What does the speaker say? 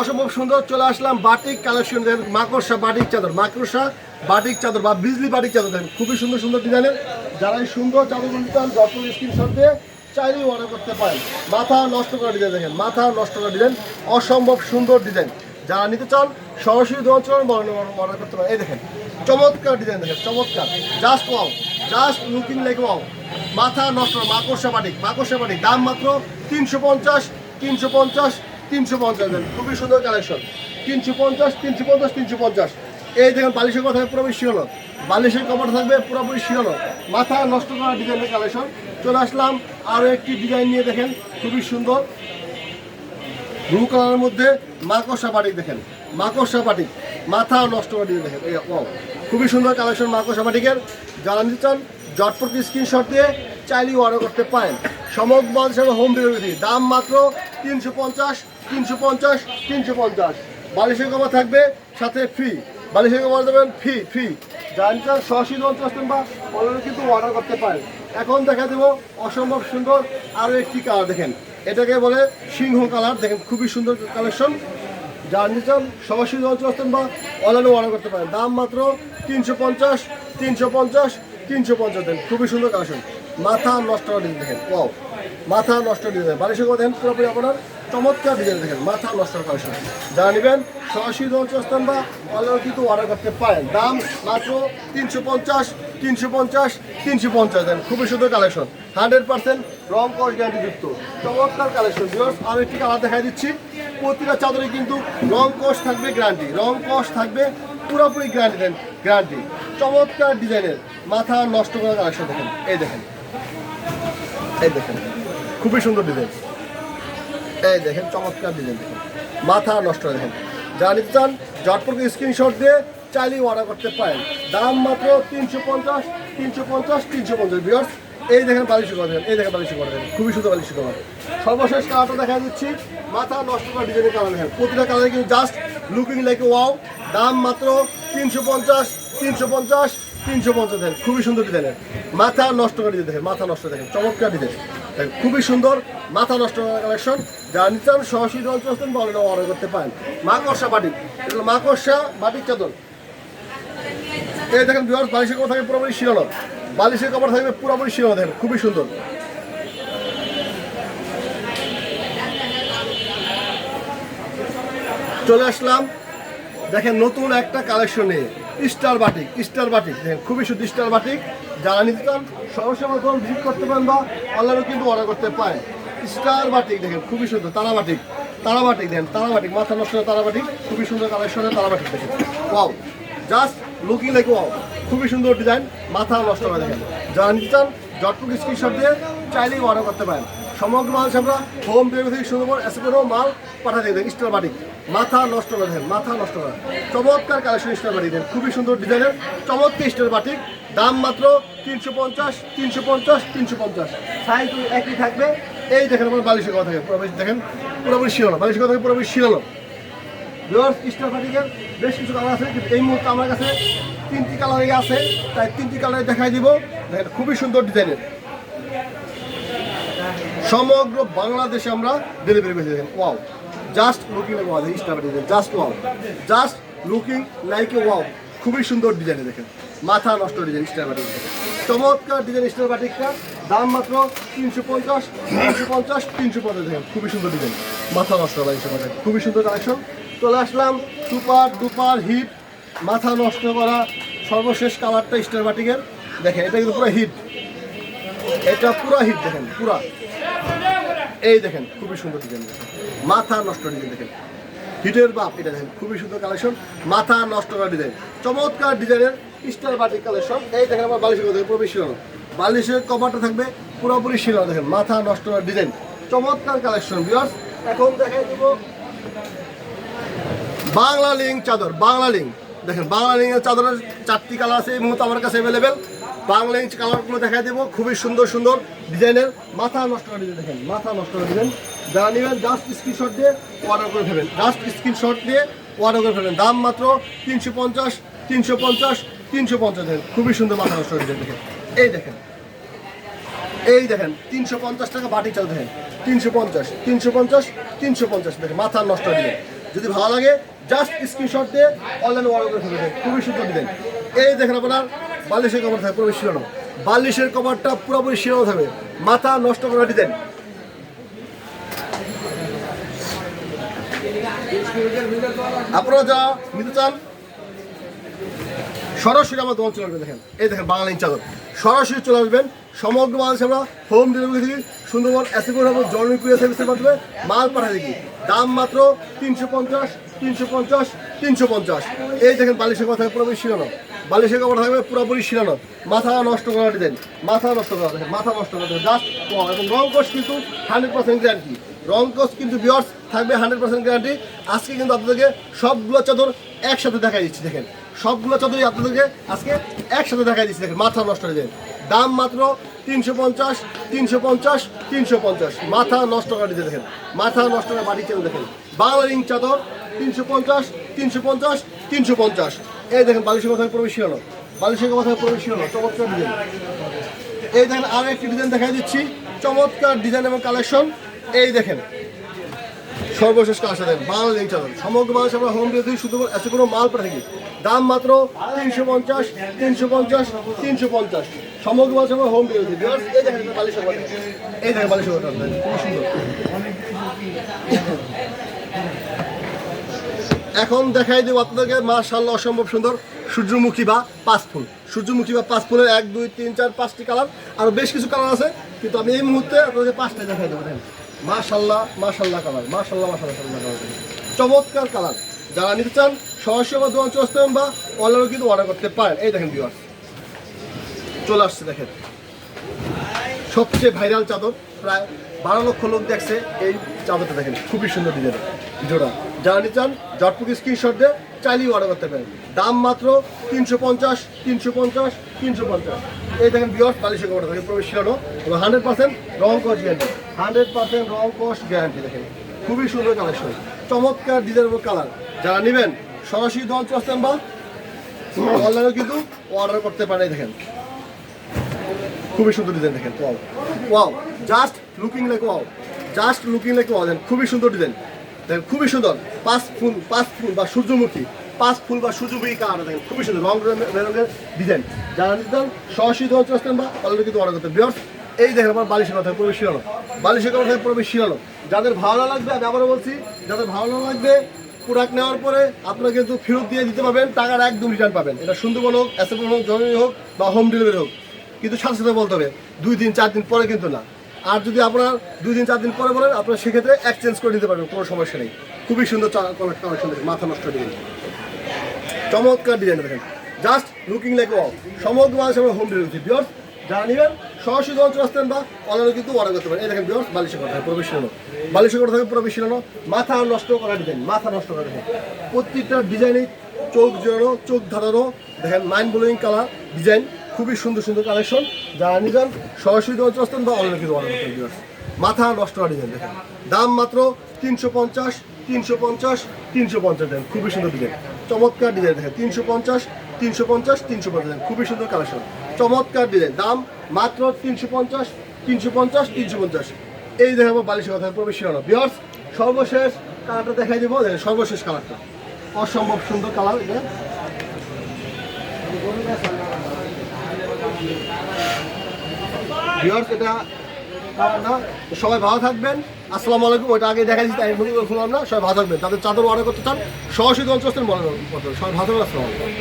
অসম্ভব সুন্দর চাদর। বা বিজলি বাটিক চাদর দেখেন খুবই সুন্দর সুন্দর চান, যত করতে নষ্ট করা ডিজাইন দেখেন নষ্ট করা ডিজাইন, অসম্ভব সুন্দর ডিজাইন। যারা নিতে চান, সরাসরি দোকান চলুন করতে পারেন। এই দেখেন, চমৎকার ডিজাইন দেখেন, চমৎকার। Just wow just looking like wow. মাথা নষ্ট, মাকড়সা বাটিক মাকড়সা বাটিক দাম মাত্র তিনশো পঞ্চাশ তিনশো পঞ্চাশ তিনশো পঞ্চাশ খুবই সুন্দর কালেকশন তিনশো পঞ্চাশ তিনশো পঞ্চাশ তিনশো পঞ্চাশ। এই দেখেন বালিশের কথা পুরোপুরি শিরানো বালিশের কভার থাকবে পুরোপুরি শিরানো মাথা নষ্ট করা ডিজাইনের কালেকশন চলে আসলাম আরও একটি ডিজাইন নিয়ে দেখেন। খুবই সুন্দর। ব্লু কালারের মধ্যে মাকড়সা বাটিক দেখেন। মাকড়সা বাটিক মাথা নষ্ট করে দিয়ে দেখেন। খুবই সুন্দর কালেকশন মাকড়সা বাটিকের যারা নিতে চান জটপট স্ক্রিনশট দিয়ে চাইলেই অর্ডার করতে পারেন। সমগ্র বাংলাদেশের হোম ডেলিভারি দাম মাত্র তিনশো পঞ্চাশ তিনশো পঞ্চাশ তিনশো পঞ্চাশ। বালিশের কমা থাকবে, সাথে ফ্রি বালিশের কমা দেবেন ফ্রি ফ্রি চান, সরাসরি চলে আসবেন বা অনলাইনে কিন্তু অর্ডার করতে পারেন। এখন দেখা দেবো অসম্ভব সুন্দর আরও একটি কালার দেখেন, এটাকে বলে সিংহ কালার দেখেন, খুবই সুন্দর কালেকশন যার নিচান সরাসরি অঞ্চল আসতেন বা অনলাইনে অর্ডার করতে পারেন। দাম মাত্র তিনশো পঞ্চাশ তিনশো পঞ্চাশ তিনশো পঞ্চাশ দেন। খুবই সুন্দর কালেকশন। মাথা নষ্ট ডিজাইন দেখেন। ওয়াও। মাথা নষ্ট ডিজাইন কথা দেখেন, পুরোপুরি আপনার চমৎকার ডিজাইন দেখেন। মাথা নষ্ট কালেকশন যারা নেবেন সরাসরি আসতেন বা অনলাইনে কিন্তু অর্ডার করতে পারেন। দাম মাত্র তিনশো পঞ্চাশ তিনশো পঞ্চাশ তিনশো পঞ্চাশ দেন। খুবই সুন্দর কালেকশন। হান্ড্রেড পার্সেন্ট রং কস গ্যারান্টি যুক্ত। চমৎকার কালেকশন। আমি একটি কালার দেখাই দিচ্ছি। প্রতিটা চাদরে কিন্তু রং কস থাকবে গ্যারান্টি রং কস থাকবে পুরোপুরি গ্যারান্টি দেন গ্যারান্টি চমৎকার ডিজাইনের মাথা নষ্ট করার কালেকশন দেখেন। এই দেখেন। এই দেখেন। খুবই সুন্দর ডিজাইন। এই দেখেন, চমৎকার ডিজাইন দেখেন। মাথা নষ্ট দেখেন। যারা নিতে চান জটপট স্ক্রিনশট দিয়ে চাইলেই অর্ডার করতে পারেন। দাম মাত্র তিনশো পঞ্চাশ তিনশো পঞ্চাশ তিনশো পঞ্চাশ বিয়ার্স এই দেখেন বালিশ করে দেখেন, এই দেখেন বালিশ করে দেখেন, খুবই সুন্দর বালিশ করা সর্বশেষ কালারটা দেখা দিচ্ছি মাথা নষ্ট করা ডিজাইনের কালার দেখেন। প্রতিটা কালারে কিন্তু জাস্ট লুকিং লাইক ওয়াও দাম মাত্র তিনশো পঞ্চাশ তিনশো পঞ্চাশ তিনশো পঞ্চাশ দেখেন, খুবই সুন্দর ডিজাইনের মাথা নষ্ট করে ডিজাইন দেখেন, মাথা নষ্ট দেখেন, চমৎকার ডিজাইন দেখেন, খুবই সুন্দর মাথা নষ্ট করা কালেকশন যারা নিতে চান, সরাসরি অঞ্চল আসতেন বা অনলাইনে অর্ডার করতে পারেন। মাকড়সা বাটিক মাকড়সা বাটিক চাদর। এই দেখেন বিহার বালিশের থাকবে পুরোপুরি শিরানো বালিশের কভার থাকবে, পুরোপুরি শিরানো দেখেন, খুবই সুন্দর। চলে আসলাম, দেখেন নতুন একটা কালেকশন কালেকশনে স্টার বাটিক স্টার বাটিক দেখেন, খুবই সুন্দর স্টার বাটিক যারা নিতে চান সরাসরি দোকান ভিজিট করতে পারেন বা অনলাইনে কিন্তু অর্ডার করতে পারেন। স্টার বাটিক দেখেন, খুবই সুন্দর, তারা বাটিক তারা বাটিক দেখেন, তারা বাটিক মাথা নষ্ট তারা বাটিক খুবই সুন্দর কালেকশনের তারা বাটিক দেখেন। Wow just looking like wow খুবই সুন্দর ডিজাইন মাথা নষ্ট করে দেখেন। যারা নিতে চান জটপুক স্ক্রিনশট দিয়ে চাইলেই অর্ডার করতে পারেন। সমগ্র মানুষ আমরা হোম ডেলিভারি থেকে শুরু করে এসে করেও মাল পাঠা দিয়ে দেন স্টার বাটিক মাথা নষ্ট করে দেন মাথা নষ্ট করে চমৎকার কালেকশন স্টার বাটিক দেন, খুবই সুন্দর ডিজাইনের চমৎকার স্টার বাটিক দাম মাত্র তিনশো পঞ্চাশ তিনশো পঞ্চাশ তিনশো পঞ্চাশ। সাইজ একই থাকবে। এই দেখেন আমার বালিশের কথা থাকে পুরোপুরি দেখেন পুরোপুরি শিরানো বালিশের কথা থাকে পুরোপুরি শিরানো ভিউয়ার্স স্টার পার্টিকের বেশ কিছু কালার আছে, কিন্তু এই মুহূর্তে আমার কাছে তিনটি কালারই আছে তাই তিনটি কালারে দেখাই দিব। দেখেন, খুবই সুন্দর ডিজাইনের সমগ্র বাংলাদেশে আমরা ডেলিভারি করে দেখেন wow just looking star party just wow just looking like a wow খুবই সুন্দর ডিজাইনে দেখেন। মাথা নষ্ট ডিজাইন স্টার বাটিক চমৎকার ডিজাইন স্টার বাটিকটা দাম মাত্র তিনশো পঞ্চাশ তিনশো পঞ্চাশ তিনশো পঞ্চাশ, দেখেন, খুবই সুন্দর ডিজাইন মাথা নষ্ট বাটিক খুবই সুন্দর কালেকশন চলে আসলাম সুপার ডুপার হিট, মাথা নষ্ট করা সর্বশেষ কালারটা স্টার বাটিকের দেখেন, এটা কিন্তু পুরো হিট। এটা পুরো হিট, দেখেন, পুরা। এই দেখেন, খুবই সুন্দর ডিজাইন। মাথা নষ্ট ডিজাইন, দেখেন। হিটের বাপ, এটা দেখেন, খুবই সুন্দর কালেকশন মাথা নষ্ট করা ডিজাইন। চমৎকার ডিজাইনের স্টার বাটিক কালেকশন এই দেখেন, আমার বালিশের কথা পুরোপুরি শিরানো বালিশের কভারটা থাকবে পুরোপুরি শিরানো দেখেন, মাথা নষ্ট করা ডিজাইন। চমৎকার কালেকশন বিয়ার্স এখন দেখাই দিব বাংলা লিঙ্ক চাদর, বাংলা লিঙ্ক। দেখেন, বাংলা লিঙ্কের চাদরের চারটি কালার আছে, এই মুহূর্তে আমার কাছে অ্যাভেলেবেল বাংলা লিঙ্ক কালারগুলো দেখাই দেবো, খুবই সুন্দর সুন্দর ডিজাইনের। মাথা নষ্ট করে ডিজাইন দেখেন, মাথা নষ্ট করে দিবেন। যারা নেবেন জাস্ট স্ক্রিনশট দিয়ে অর্ডার করে ফেলবেন। জাস্ট স্ক্রিনশট দিয়ে অর্ডার করে ফেলবেন। দাম মাত্র তিনশো পঞ্চাশ তিনশো পঞ্চাশ তিনশো পঞ্চাশ দেখেন খুবই সুন্দর মাথা নষ্ট করে দেখেন। এই দেখেন এই দেখেন, তিনশো পঞ্চাশ টাকা বাটি চাল, দেখেন। তিনশো পঞ্চাশ তিনশো পঞ্চাশ তিনশো পঞ্চাশ, দেখেন, মাথা নষ্ট হয়ে দিবেন। যদি ভালো লাগে জাস্ট স্ক্রিনশট দিয়ে অনলাইনে অর্ডার করে ফেলবেন খুবই সুযোগ দেন এই দেখেন আপনার, বালিশের কভার থাকে পুরোপুরি শিরানো বালিশের কভারটা পুরোপুরি শিরানো থাকবে। মাথা নষ্ট করে দিতেন আপনারা যা নিতে চান সরাসরি আমার দোকান চলে আসবেন দেখেন। এই দেখেন ইন চাদর। সরাসরি চলে আসবেন সমগ্র বাংলাদেশে আমরা হোম ডেলিভারি থেকে সুন্দরবন এসে করে আমরা জরুরি কুরিয়ার সার্ভিসের মাধ্যমে মাল পাঠাই দিই দাম মাত্র তিনশো পঞ্চাশ তিনশো পঞ্চাশ তিনশো পঞ্চাশ। এই দেখেন, বালিশের কথা পুরোপুরি শিরানো বালিশের কথা থাকবে পুরোপুরি শিরানো মাথা নষ্ট করে দেন, মাথা নষ্ট করা দেখেন মাথা নষ্ট করে দেন। জাস্ট এবং রং কোষ কিন্তু হান্ড্রেড পার্সেন্ট গ্যারান্টি রং কোষ কিন্তু বিয়ার্স থাকবে হান্ড্রেড পার্সেন্ট গ্যারান্টি আজকে কিন্তু আপনাদেরকে সবগুলো চাদর একসাথে দেখা দিচ্ছি, দেখেন। সবগুলো চাদরই আপনাদেরকে আজকে একসাথে দেখাই দিচ্ছি দেখেন, মাথা নষ্ট হয়ে যায়। দাম মাত্র তিনশো পঞ্চাশ তিনশো পঞ্চাশ তিনশো পঞ্চাশ। মাথা নষ্ট করে দিতে দেখেন, মাথা নষ্ট করে বাড়ি চেয়ে দেখেন। বাংলা রিং চাদর, তিনশো পঞ্চাশ তিনশো পঞ্চাশ তিনশো পঞ্চাশ। এই দেখেন, বালিশের কথায় প্রবেশ হলো। বালিশের কথায় প্রবেশ হলো, চমৎকার ডিজাইন এই দেখেন, আরও একটি ডিজাইন দেখাই দিচ্ছি, চমৎকার ডিজাইন এবং কালেকশন এই দেখেন, সর্বশেষ কাজটা দেন বাংলা লিঙ্ক চালান সমগ্র মানুষ আমরা হোম ডেলিভারি শুধু এসে কোনো মাল পাঠা থাকি। দাম মাত্র তিনশো পঞ্চাশ তিনশো পঞ্চাশ তিনশো পঞ্চাশ সমগ্র আমরা হোম ডেলিভারি এই দেখেন বালিশ খুব সুন্দর এখন দেখাই দেবো আপনাদেরকে মাশাল্লাহ অসম্ভব সুন্দর সূর্যমুখী বা পাঁচ ফুল সূর্যমুখী বা পাঁচ ফুলের এক দুই তিন চার পাঁচটি কালার আরও বেশ কিছু কালার আছে কিন্তু আমি এই মুহূর্তে আপনাদের পাঁচটা দেখাই দেবো দেখেন মাশাল্লাহ মাশাল্লাহ কালার মাশাল্লাহ মাশাল্লাহ কালার চমৎকার কালার যারা নিতে চান, সরাসরি আমার দোকান চলে আসতে বা অনলাইনে কিন্তু অর্ডার করতে পারেন। এই দেখেন ভিউয়ার্স চলে আসছে দেখেন। সবচেয়ে ভাইরাল চাদর, প্রায় বারো লক্ষ লোক দেখছে এই চাদরটা দেখেন। খুবই সুন্দর ডিজাইন জোড়া। যারা নিতে চান জটপুক স্ক্রিনশট দিয়ে চাইলেই অর্ডার করতে পারেন। দাম মাত্র তিনশো পঞ্চাশ তিনশো পঞ্চাশ তিনশো পঞ্চাশ। এই দেখেন বিয়স বালিশের কপড়া থাকে প্রবেশ শিরানো এবং হান্ড্রেড পার্সেন্ট রং কস্ট গ্যারান্টি হান্ড্রেড পার্সেন্ট রং কস্ট গ্যারান্টি দেখেন। খুবই সুন্দর কালেকশন চমৎকার ডিজাইন এবং কালার। যারা নেবেন, সরাসরি দোকান চলে বা অনলাইনেও কিন্তু অর্ডার করতে পারে দেখেন। খুবই সুন্দর ডিজাইন দেখেন wow wow just looking like wow just looking like wow দেখেন, খুবই সুন্দর ডিজাইন দেখেন, খুবই সুন্দর। পাঁচ ফুল পাঁচ ফুল বা সূর্যমুখী, পাঁচ ফুল বা সূর্যমুখী কালার, দেখেন, খুবই সুন্দর। রং বেরঙের ডিজাইন যারা নিতে সরাসরি দোকান চলে বা অলরেডি কিন্তু অর্ডার করতে বিয়ার্স এই দেখেন আমার বালিশের কথা, প্রবেশ শিরানো বালিশের কথা প্রবেশ শিরানো যাদের ভালো লাগবে, আমি আবারও বলছি, যাদের ভালো না লাগবে প্রোডাক্ট নেওয়ার পরে আপনারা কিন্তু ফেরত দিয়ে দিতে পারবেন, টাকার একদম রিটার্ন পাবেন। এটা সুন্দরবন হোক অ্যাসেবল হোক জরুরি হোক, বা হোম ডেলিভারি হোক। কিন্তু সাথে সাথে বলতে হবে, দুই দিন, চার দিন পরে কিন্তু না। আর যদি আপনার দুই দিন, চার দিন পরে বলেন, আপনার সেক্ষেত্রে এক্সচেঞ্জ করে নিতে পারবেন, কোনো সমস্যা নেই। খুবই সুন্দর কালেকশন মাথা নষ্ট ডিজাইন চমৎকার ডিজাইন দেখেন। জাস্ট লুকিং লাইক ওয়াও সমগ্র মানুষ আমরা হোম ডেলিভারি বিয়র্স যারা নেবেন সরাসরি দোকান চলে আসতেন বা অনলাইনে কিন্তু অর্ডার করতে পারেন। এই দেখেন বিয়র্স বালিশের কথা প্রবেশনানো বালিশের কথা থাকে প্রবেশনানো মাথা নষ্ট করা ডিজাইন মাথা নষ্ট করা দেখেন প্রত্যেকটা ডিজাইনে চোখ জোড়ানো, চোখ ধারানো দেখেন মাইন্ড ব্লোয়িং কালার ডিজাইন খুবই সুন্দর সুন্দর কালেকশন যারা নিবেন, সরাসরি দোকান চলে আসতেন বা অনলাইনে কিন্তু অর্ডার করতে পারেন মাথা নষ্ট করা ডিজাইন দেখেন। দাম মাত্র তিনশো পঞ্চাশ তিনশো পঞ্চাশ তিনশো পঞ্চাশ দেখেন খুবই সুন্দর ডিজাইন চমৎকার ডিজাইন দেখেন। তিনশো পঞ্চাশ তিনশো পঞ্চাশ তিনশো পঞ্চাশ খুবই সুন্দর কালেকশন চমৎকার ডিজাইন দাম মাত্র তিনশো পঞ্চাশ তিনশো পঞ্চাশ তিনশো পঞ্চাশ। এই দেখাবো বালিশের কথা প্রবেশ শিরানো সর্বশেষ কালারটা দেখাই দেবো। সর্বশেষ কালারটা অসম্ভব সুন্দর কালার এটা। এটা না। সবাই ভালো থাকবেন। আসসালামু আলাইকুম। ওটা আগে দেখা দিচ্ছি তাই খুললাম না। সবাই ভালো থাকবেন। তাদের চাদর অর্ডার করতে চান, সরাসরি অঞ্চল মনে সবাই ভালো থাকবেন, আসসালামু আলাইকুম।